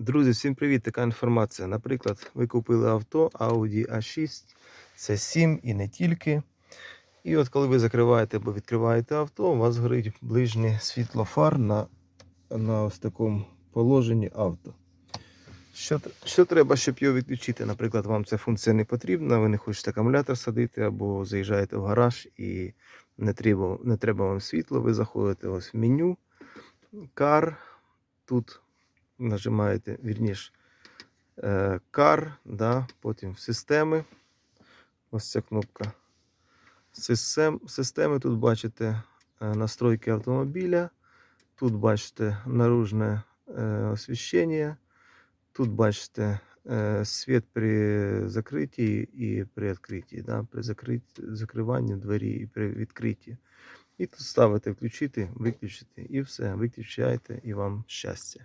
Друзі, всім привіт! Така інформація. Наприклад, ви купили авто Audi A6, це 7 і не тільки. І от коли ви закриваєте або відкриваєте авто, у вас горить ближнє світло фар на, на ось такому положенні авто. Що, що треба, щоб його відключити? Наприклад, вам ця функція не потрібна, ви не хочете акумулятор садити, або заїжджаєте в гараж і не треба, не треба вам світло, ви заходите ось в меню, Car, тут нажимаєте, вірніш, е, Car, да, потім в системи. Ось ця кнопка. Систем, системи тут бачите е, настройки автомобіля. Тут бачите наружне е, освіщення. Тут бачите е, світ при закритті і при відкритті, да, при закрит, закриванні двері і при відкритті. І тут ставите включити, виключити, і все, виключаєте, і вам щастя.